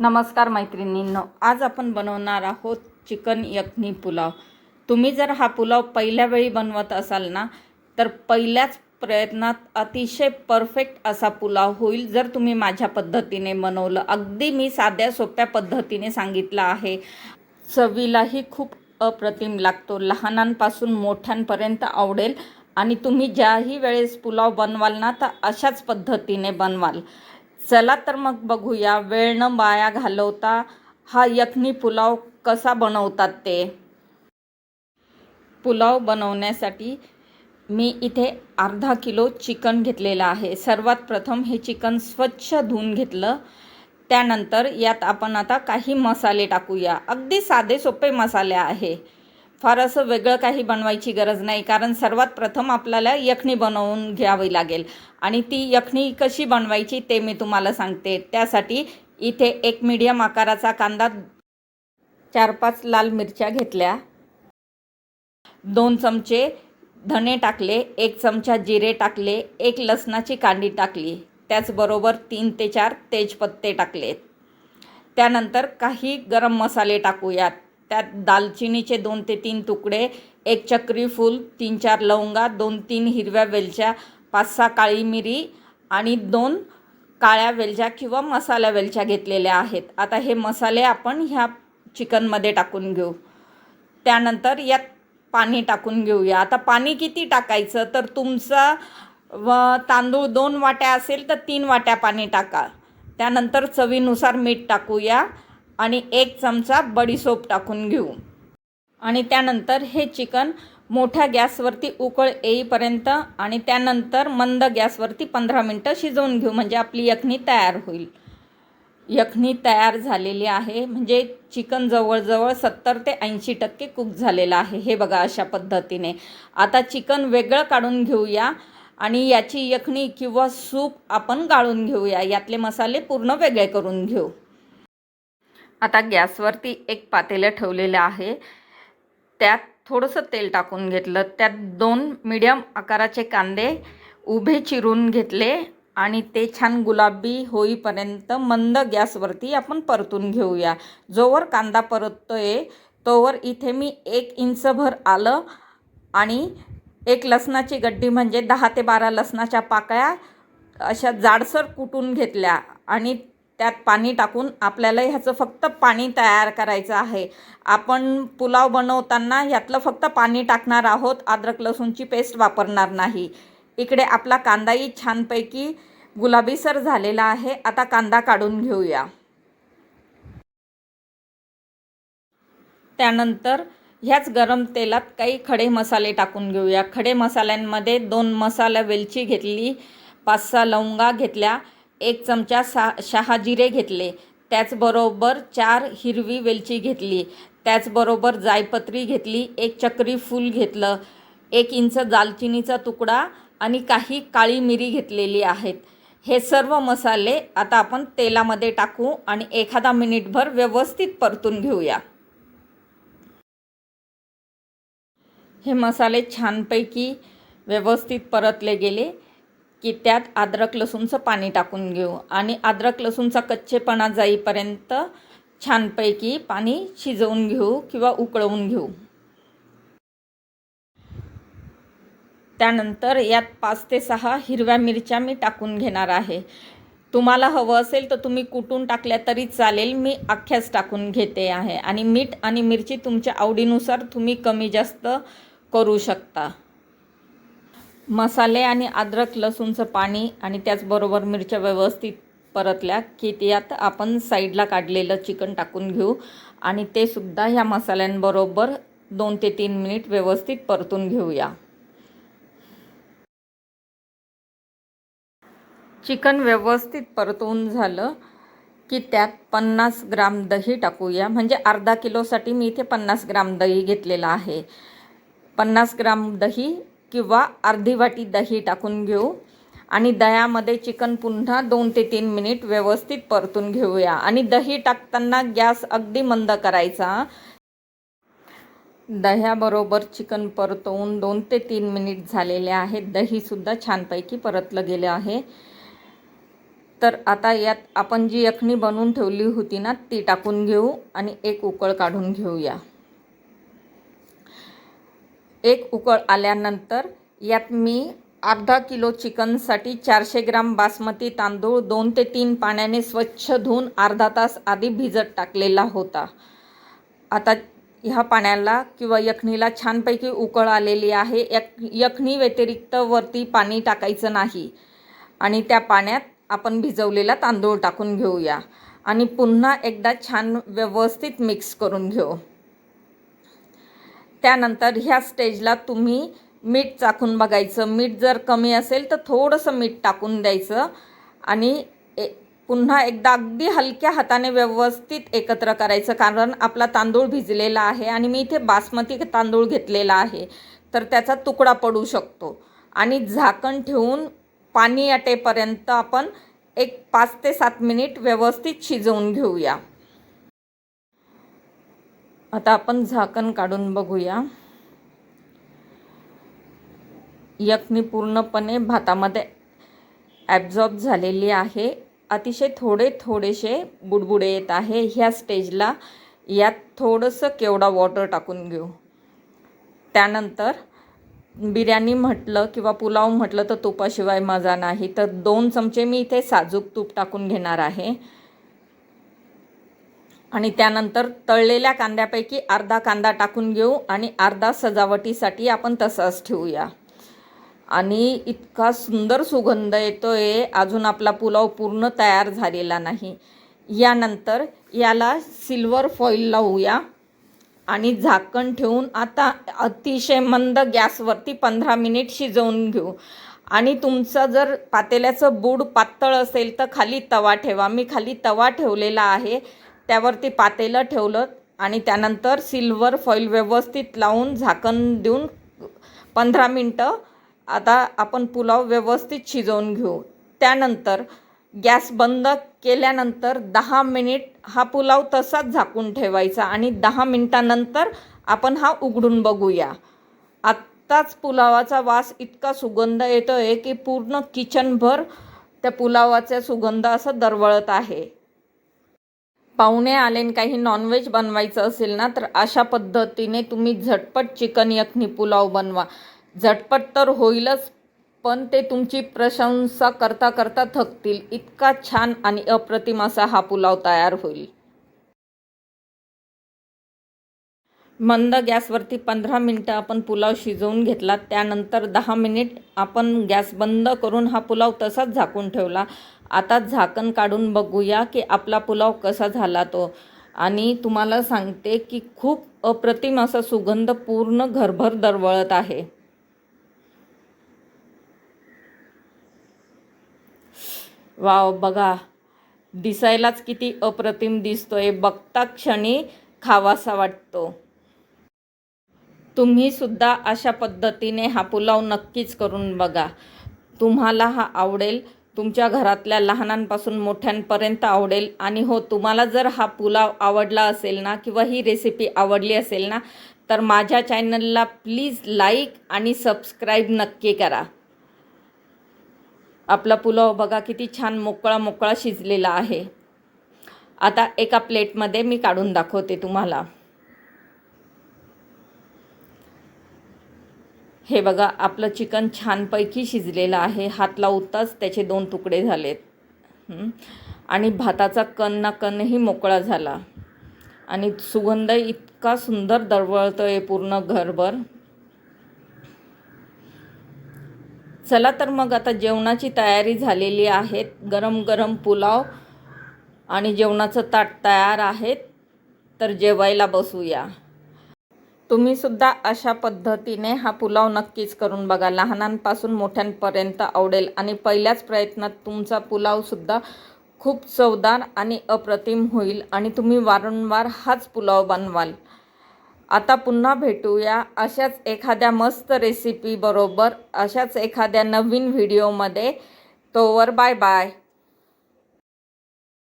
नमस्कार मैत्रिणींनो आज आपण बनवणार आहोत चिकन यखनी पुलाव. तुम्ही जर हा पुलाव पहिल्या वेळी बनवत असाल ना तर पहिल्याच प्रयत्नात अतिशय परफेक्ट असा पुलाव होईल जर तुम्ही माझ्या पद्धतीने बनवलं. अगदी मी साध्या सोप्या पद्धतीने सांगितलं आहे. चवीलाही खूप अप्रतिम लागतो. लहानांपासून मोठ्यांपर्यंत आवडेल आणि तुम्ही ज्याही वेळेस पुलाव बनवाल ना तर अशाच पद्धतीने बनवाल. चला तर मग बघूया. वेळ न वाया घालवता हा यखनी पुलाव कसा बनवतात ते. पुलाव बनवण्यासाठी मी इथे अर्धा किलो चिकन घेतलेलं आहे. सर्वात प्रथम हे चिकन स्वच्छ धुवून घेतलं. त्यानंतर यात आपण आता काही मसाले टाकूया. अगदी साधे सोपे मसाले आहे. फार असं वेगळं काही बनवायची गरज नाही कारण सर्वात प्रथम आपल्याला यखनी बनवून घ्यावी लागेल. आणि ती यखनी कशी बनवायची ते मी तुम्हाला सांगते. त्यासाठी इथे एक मीडियम आकाराचा कांदा चार पाच लाल मिरच्या घेतल्या. दोन चमचे धणे टाकले एक चमचा जिरे टाकले एक लसणाची कांडी टाकली. त्याचबरोबर तीन ते चार तेजपत्ते टाकले त्यानंतर काही गरम मसाले टाकूयात. त्यात दालचिनीचे दोन ते तीन तुकडे एक चक्री फूल तीन चार लवंगा दोन तीन हिरव्या वेलच्या पाच सहा काळी मिरी आणि दोन काळ्या वेलच्या किंवा मसाल्या वेलच्या घेतलेल्या आहेत. आता हे मसाले आपण ह्या चिकनमध्ये टाकून घेऊ. त्यानंतर यात पाणी टाकून घेऊया. आता पाणी किती टाकायचं? तर तुमचा व तांदूळ दोन वाट्या असेल तर तीन वाट्या पाणी टाका. त्यानंतर चवीनुसार मीठ टाकूया. आणि एक चमचा बडीसोप टाकून घेऊ. आणि त्यानंतर हे चिकन मोठ्या गॅसवरती उकळ येईपर्यंत आणि त्यानंतर मंद गॅसवरती पंधरा मिनटं शिजवून घेऊ म्हणजे आपली यखनी तयार होईल. यखनी तयार झालेली आहे म्हणजे चिकन जवळजवळ सत्तर ते ऐंशी टक्के कुक झालेलं आहे हे बघा अशा पद्धतीने. आता चिकन वेगळं काढून घेऊया आणि याची यखनी किंवा सूप आपण गाळून घेऊया यातले मसाले पूर्ण वेगळे करून घेऊ. आता गॅसवरती एक पातेलं ठेवलेलं आहे. त्यात थोडंसं तेल टाकून घेतलं. त्यात दोन मीडियम आकाराचे कांदे उभे चिरून घेतले आणि ते छान गुलाबी होईपर्यंत मंद गॅसवरती आपण परतून घेऊया. जोवर कांदा परततो आहे तोवर इथे मी एक इंचभर आलं आणि एक लसणाची गड्डी म्हणजे दहा ते बारा लसणाच्या पाकळ्या अशा जाडसर कुटून घेतल्या आणि त्यात पाणी टाकून आपल्याला ह्याचं फक्त पाणी तयार करायचं आहे. आपण पुलाव बनवताना ह्यातलं फक्त पाणी टाकणार आहोत. अद्रक लसूणची पेस्ट वापरणार नाही. इकडे आपला कांदाही छानपैकी गुलाबीसर झालेला आहे. आता कांदा काढून घेऊया. त्यानंतर ह्याच गरम तेलात काही खडे मसाले टाकून घेऊया. खडे मसाल्यांमध्ये दोन मसाला वेलची घेतली पाच सहा लवंगा घेतल्या एक चमचा सा शहाजिरे घेतले. त्याचबरोबर चार हिरवी वेलची घेतली. त्याचबरोबर जायपत्री घेतली एक चक्री फूल घेतलं एक इंच दालचिनीचा तुकडा आणि काही काळी मिरी घेतलेली आहेत. हे सर्व मसाले आता आपण तेलामध्ये टाकू आणि एखादा मिनिटभर व्यवस्थित परतून घेऊया. हे मसाले छानपैकी व्यवस्थित परतले गेले. की त्यात अद्रक लसूणचं पाणी टाकून घेऊ. आणि अद्रक लसूणचा कच्चेपणा जाईपर्यंत छानपैकी पाणी शिजवून घेऊ किंवा उकळवून घेऊ. त्यानंतर यात पाच ते सहा हिरव्या मिरच्या मी टाकून घेणार आहे. तुम्हाला हवं असेल तर तुम्ही कुटून टाकल्या तरी चालेल मी अख्ख्याच टाकून घेते आहे. आणि मीठ आणि मिरची तुमच्या आवडीनुसार तुम्ही कमी जास्त करू शकता. मसाले आणि अद्रक लसूणचं पाणी आणि त्याचबरोबर मिरच्या व्यवस्थित परतल्या की त्यात आपण साईडला काढलेलं चिकन टाकून घेऊ. आणि ते सुद्धा ह्या मसाल्यांबरोबर दोन ते तीन मिनिट व्यवस्थित परतून घेऊया. चिकन व्यवस्थित परतवून झालं की त्यात पन्नास ग्राम दही टाकूया. म्हणजे अर्धा किलोसाठी मी इथे पन्नास ग्राम दही घेतलेलं आहे. पन्नास ग्राम दही किंवा अर्धी वाटी दही टाकून घेऊ आणि दह्यामध्ये चिकन पुन्हा दोन ते तीन मिनिट व्यवस्थित परतून घेऊया. आणि दही टाकताना गॅस अगदी मंद करायचा. दह्याबरोबर चिकन परतवून दोन ते तीन मिनिट झालेले आहेत दहीसुद्धा छानपैकी परतलं गेलं आहे. तर आता यात आपण जी यखणी बनवून ठेवली होती ना ती टाकून घेऊ आणि एक उकळ काढून घेऊया. एक उकळ आल्यानंतर यात मी अर्धा किलो चिकनसाठी चारशे ग्राम बासमती तांदूळ दोन ते तीन पाण्याने स्वच्छ धुवून अर्धा तास आधी भिजत टाकलेला होता. आता ह्या पाण्याला किंवा यखणीला छानपैकी उकळ आलेली आहे. यक यखणी व्यतिरिक्त वरती पाणी टाकायचं नाही. आणि त्या पाण्यात आपण भिजवलेला तांदूळ टाकून घेऊया. आणि पुन्हा एकदा छान व्यवस्थित मिक्स करून घेऊ. त्यानंतर ह्या स्टेजला तुम्ही मीठ चाखून बघायचं. मीठ जर कमी असेल तर थोडंसं मीठ टाकून द्यायचं. आणि ए पुन्हा एकदा अगदी हलक्या हाताने व्यवस्थित एकत्र करायचं कारण आपला तांदूळ भिजलेला आहे आणि मी इथे बासमती तांदूळ घेतलेला आहे. तर त्याचा तुकडा पडू शकतो. आणि झाकण ठेवून पाणी आटेपर्यंत आपण एक पाच ते सात मिनिट व्यवस्थित शिजवून घेऊया. आता आपण झाकण काढून बघूया. यखनी पूर्णपणे भातामध्ये ॲब्झॉर्ब झालेली आहे. अतिशय थोडे थोडेसे बुडबुडे येत आहे. ह्या स्टेजला यात थोडंसं केवढा वॉटर टाकून घेऊ. त्यानंतर बिर्याणी म्हटलं किंवा पुलाव म्हटलं तर तुपाशिवाय मजा नाही. तर दोन चमचे मी इथे साजूक तूप टाकून घेणार आहे. आणि त्यानंतर तळलेल्या कांद्यापैकी अर्धा कांदा टाकून घेऊ आणि अर्धा सजावटीसाठी आपण तसाच ठेवूया. आणि इतका सुंदर सुगंध येतो आहे अजून आपला पुलाव पूर्ण तयार झालेला नाही. यानंतर याला सिल्वर फॉईल लावूया आणि झाकण ठेवून आता अतिशय मंद गॅसवरती पंधरा मिनिट शिजवून घेऊ. आणि तुमचं जर पातेल्याचं बूड पातळ असेल तर खाली तवा ठेवा. मी खाली तवा ठेवलेला आहे. त्यावरती पातेलं ठेवलं आणि त्यानंतर सिल्वर फॉईल व्यवस्थित लावून झाकण देऊन पंधरा मिनटं आता आपण पुलाव व्यवस्थित शिजवून घेऊ. त्यानंतर गॅस बंद केल्यानंतर दहा मिनिट हा पुलाव तसाच झाकून ठेवायचा आणि दहा मिनटानंतर आपण हा उघडून बघूया. आत्ताच पुलावाचा वास इतका सुगंध येतो आहे की पूर्ण किचनभर त्या पुलावाचा सुगंध असं दरवळत आहे. पाहुणे आले आणि काही नॉनव्हेज बनवायचं असेल ना तर अशा पद्धतीने तुम्ही झटपट चिकन यखनी पुलाव बनवा. झटपट तर होईलच पण ते तुमची प्रशंसा करता करता थकतील. इतका छान आणि अप्रतिम असा हा पुलाव तयार होईल. मंद गॅसवरती पंधरा मिनटं आपण पुलाव शिजवून घेतला त्यानंतर दहा मिनिट आपण गॅस बंद करून हा पुलाव तसाच झाकून ठेवला. आता झाकण काढून बघूया की आपला पुलाव कसा झाला तो. आणि तुम्हाला सांगते की खूप अप्रतिम असा सुगंध पूर्ण घरभर दरवळत आहे. वाव बघा. दिसायलाच किती अप्रतिम दिसतोय. बघता क्षणी खावासा वाटतो. तुम्ही सुद्धा अशा पद्धतीने हा पुलाव नक्कीच करून बघा. तुम्हाला हा आवडेल. तुमच्या घरातल्या लहानांपासून मोठ्यांपर्यंत आवडेल. आणि हो तुम्हाला जर हा पुलाव आवडला असेल ना किंवा ही रेसिपी आवडली असेल ना तर माझ्या चॅनलला प्लीज लाईक आणि सबस्क्राईब नक्की करा. आपला पुलाव बघा किती छान मोकळा मोकळा शिजलेला आहे. आता एका प्लेटमध्ये मी काढून दाखवते तुम्हाला. हे बघा आपलं चिकन छानपैकी शिजलेलं आहे. हात लावताच त्याचे दोन तुकडे झालेत. आणि भाताचा कण ना कणही मोकळा झाला. आणि सुगंध इतका सुंदर दरवळतो आहे पूर्ण घरभर. चला तर मग आता जेवणाची तयारी झालेली आहे. गरम गरम पुलाव आणि जेवणाचं ताट तयार आहेत. तर जेवायला बसूया. तुम्हीसुद्धा अशा पद्धतीने हा पुलाव नक्कीच करून बघा. लहानांपासून मोठ्यांपर्यंत आवडेल. आणि पहिल्याच प्रयत्नात तुमचा पुलावसुद्धा खूप चवदार आणि अप्रतिम होईल आणि तुम्ही वारंवार हाच पुलाव बनवाल. आता पुन्हा भेटूया अशाच एखाद्या मस्त रेसिपीबरोबर अशाच एखाद्या नवीन व्हिडिओमध्ये तोवर बाय बाय